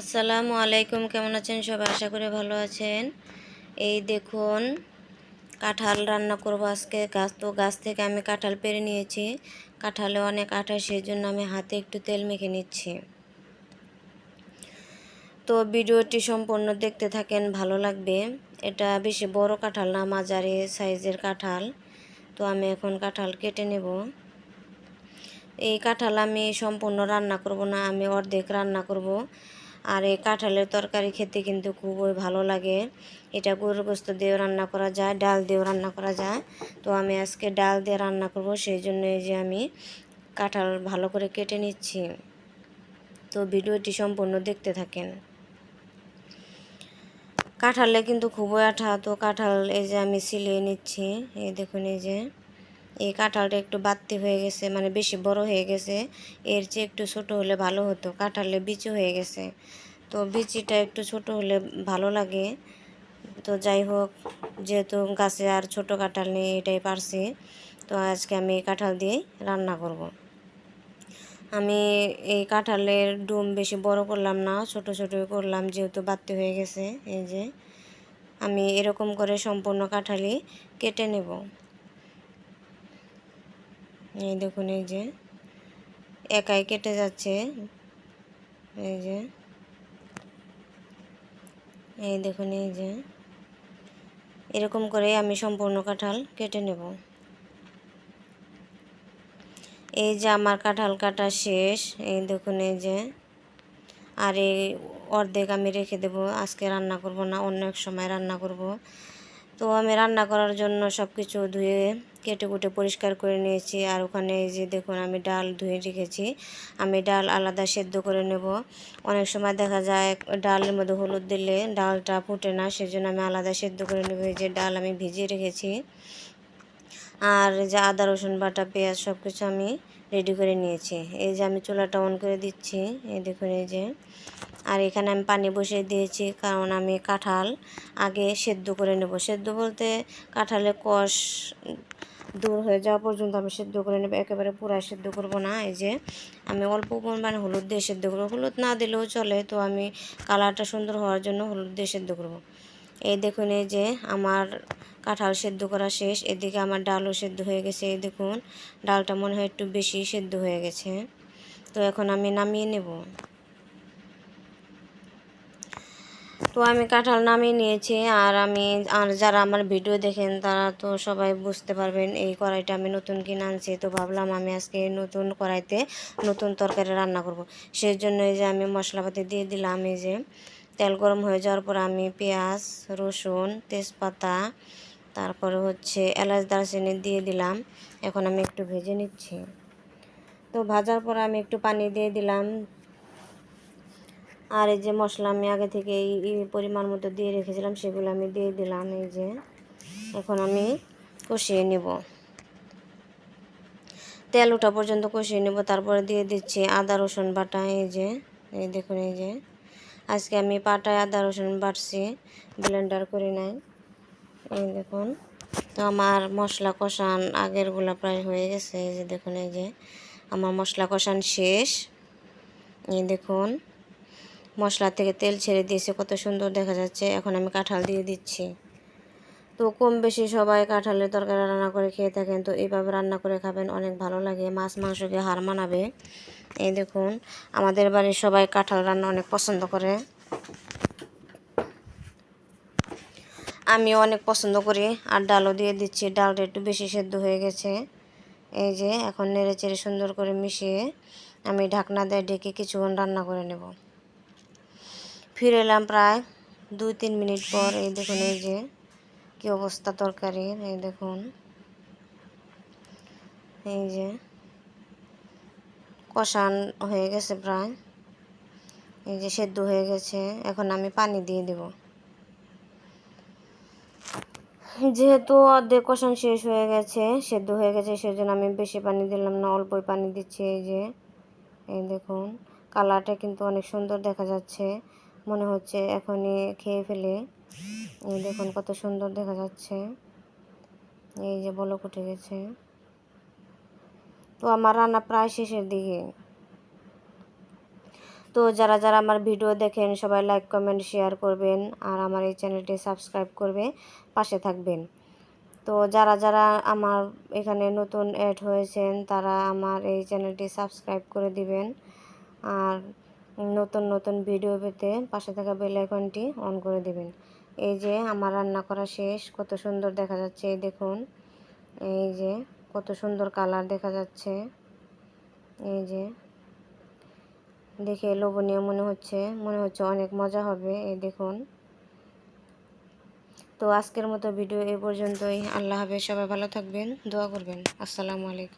আসসালামু আলাইকুম, কেমন আছেন? সবাই আশা করি ভালো আছেন। এই দেখুন, কাঁঠাল রান্না করব আজকে। গাছ তো গাছ থেকে আমি কাঁঠাল পেরে নিয়েছি। কাঁঠালে অনেক আঠা সেই জন্য আমি হাতে একটু তেল মেখে নিচ্ছি। তো ভিডিওটি সম্পূর্ণ দেখতে থাকেন, ভালো লাগবে। এটা বেশি বড় কাঁঠাল না, মাঝারি সাইজের কাঁঠাল। তো আমি এখন কাঁঠাল কেটে নেব। এই কাঁঠাল আমি সম্পূর্ণ রান্না করব না, আমি অর্ধেক রান্না করব। আর এই কাঁঠালের তরকারি খেতে কিন্তু খুবই ভালো লাগে। এটা গরুর গোস্ত দিয়েও রান্না করা যায়, ডাল দিয়েও রান্না করা যায়। তো আমি আজকে ডাল দিয়ে রান্না করব, সেই জন্য এই যে আমি কাঁঠাল ভালো করে কেটে নিচ্ছি। তো ভিডিওটি সম্পূর্ণ দেখতে থাকেন। কাঁঠালে কিন্তু খুবই আঠা, তো কাঁঠাল এই যে আমি সিলিয়ে নিচ্ছি, এই দেখুন এই যে। এই কাঁঠালটা একটু বাড়তি হয়ে গেছে মানে বেশি বড় হয়ে গেছে। এর চেয়ে একটু ছোট হলে ভালো হতো, কাঁঠালে বিচি হয়ে গেছে। তো বিচিটা একটু ছোট হলে ভালো লাগে। তো যাই হোক, যেহেতু গাছে আর ছোট কাঁঠাল নেই এটাই পারছি, তো আজকে আমি এই কাঁঠাল দিয়ে রান্না করব। আমি এই কাঁঠালের ডুম বেশি বড় করলাম না, ছোট ছোট করলাম, যেহেতু বাড়তি হয়ে গেছে, এই যে। আমি এরকম করে সম্পূর্ণ কাঁঠালি কেটে নেব। এই দেখুন, এই যে একাই কেটে যাচ্ছে। এই যে এই দেখুন, এই যে এরকম করে আমি সম্পূর্ণ কাঁঠাল কেটে নেব। এই যে আমার কাঁঠাল কাটা শেষ। এই দেখুন, এই যে আর এই অর্ধেক আমি রেখে দেব। আজকে রান্না করব না, অন্য এক সময় রান্না করব। তো আমি রান্না করার জন্য সব কিছু ধুয়ে কেটে কুটে পরিষ্কার করে নিয়েছি। আর ওখানে এই যে দেখুন, আমি ডাল ধুয়ে রেখেছি। আমি ডাল আলাদা সেদ্ধ করে নেব। অনেক সময় দেখা যায় ডালের মধ্যে হলুদ দিলে ডালটা ফুটে না, সেজন্য আমি আলাদা সেদ্ধ করে নেব। এই যে ডাল আমি ভিজিয়ে রেখেছি। আর যে আদা, রসুন, বাটা, পেঁয়াজ সব কিছু আমি রেডি করে নিয়েছি। এই যে আমি চুলাটা অন করে দিচ্ছি। এই দেখুন, এই যে আর এখানে আমি পানি বসিয়ে দিয়েছি, কারণ আমি কাঁঠাল আগে সেদ্ধ করে নেব। সেদ্ধ বলতে কাঁঠালে কষ দূর হয়ে যাওয়া পর্যন্ত আমি সেদ্ধ করে নেব। একেবারে পুরা সেদ্ধ করব না, এই যে আমি অল্প পরিমাণে হলুদ দিয়ে সেদ্ধ করব। হলুদ না দিলেও চলে, তো আমি কালারটা সুন্দর হওয়ার জন্য হলুদ দিয়ে সেদ্ধ করব। এই দেখুন, এই যে আমার কাঁঠাল সেদ্ধ করা শেষ, এদিকে আমার ডালও সেদ্ধ হয়ে গেছে। এই দেখুন, ডালটা মনে হয় একটু বেশি সেদ্ধ হয়ে গেছে। তো এখন আমি নামিয়ে নেব। তো আমি কাঁঠাল নামিয়ে নিয়েছি আর আমি, আর যারা আমার ভিডিও দেখেন তারা তো সবাই বুঝতে পারবেন এই কড়াইটা আমি নতুন কিনে আনছি। তো ভাবলাম আমি আজকে নতুন কড়াইতে নতুন তরকারি রান্না করব। সেই জন্য এই যে আমি মশলাপাতি দিয়ে দিলাম, এই যে তেল গরম হয়ে যাওয়ার পর আমি পেঁয়াজ, রসুন, তেজপাতা, তারপরে হচ্ছে এলাচ, দারচিনি দিয়ে দিলাম। এখন আমি একটু ভেজে নিচ্ছি। তো ভাজার পর আমি একটু পানি দিয়ে দিলাম। আর এই যে মশলা আমি আগে থেকে এই পরিমাণ মতো দিয়ে রেখেছিলাম, সেগুলো আমি দিয়ে দিলাম, এই যে। এখন আমি কষিয়ে নেব। তেল ওঠা পর্যন্ত কষিয়ে নেব, তারপরে দিয়ে দিচ্ছি আদা, রসুন বাটা, এই যে। এই দেখুন, এই যে। আজকে আমি পাটায় আদা, রসুন বাটছি, ব্লেন্ডার করে নাই। এই দেখুন, তো আমার মশলা কষান আগেরগুলো প্রায় হয়ে গেছে, এই যে দেখুন, এই যে। আমার মশলা কষান শেষ। এই দেখুন মশলা থেকে তেল ছেড়ে দিয়েছে, কত সুন্দর দেখা যাচ্ছে। এখন আমি কাঁঠাল দিয়ে দিচ্ছি। তো কম বেশি সবাই কাঁঠালের তরকারি রান্না করে খেয়ে থাকেন। তো এইভাবে রান্না করে খাবেন, অনেক ভালো লাগে। মাছ মাংসকে হার মানাবে। এই দেখুন, আমাদের বাড়ির সবাই কাঁঠাল রান্না অনেক পছন্দ করে। আমি অনেক পছন্দ করি। আর ডালও দিয়ে দিচ্ছি। ডালটা একটু বেশি সেদ্ধ হয়ে গেছে। এই যে, এখন নেড়ে চেড়ে সুন্দর করে মিশিয়ে আমি ঢাকনা দিয়ে ডেকে কিছুক্ষণ রান্না করে নেব। ফিরে এলাম প্রায় দুই, তিন মিনিট পর। এই দেখুন, এই যে কী অবস্থা তরকারির, এই দেখুন। এই যে কষান হয়ে গেছে প্রায়। এই যে সেদ্ধ হয়ে গেছে। এখন আমি পানি দিয়ে দেব। যেহেতু অর্ধেক কষান শেষ হয়ে গেছে, সেদ্ধ হয়ে গেছে, সেজন্য আমি বেশি পানি দিলাম না, অল্পই পানি দিচ্ছি। এই যে, এই দেখুন, কালারটা কিন্তু অনেক সুন্দর দেখা যাচ্ছে। মনে হচ্ছে এখনই খেয়ে ফেলে। এই দেখুন কত সুন্দর দেখা যাচ্ছে। এই যে বলক উঠে গেছে। তো আমার রান্না প্রায় শেষের দিকে। তো যারা যারা আমার ভিডিও দেখেন, সবাই লাইক কমেন্ট শেয়ার করবেন আর আমার এই চ্যানেলটি সাবস্ক্রাইব করবে, পাশে থাকবেন। তো যারা যারা আমার এখানে নতুন অ্যাড হয়েছেন, তারা আমার এই চ্যানেলটি সাবস্ক্রাইব করে দিবেন। আর নতুন নতুন ভিডিও পেতে পাশে থাকা বেল আইকনটি অন করে দিবেন। এই যে আমার রান্না করা শেষ, কত সুন্দর দেখা যাচ্ছে, এই দেখুন। এই যে কত সুন্দর কালার দেখা যাচ্ছে। এই যে দেখে লোভনীয় মনে হচ্ছে মনে হচ্ছে অনেক মজা হবে, এই দেখুন। তো আজকের মতো ভিডিও এ পর্যন্তই। আল্লাহ হাফেজ, সবাই ভালো থাকবেন, দোয়া করবেন। আসসালামু আলাইকুম।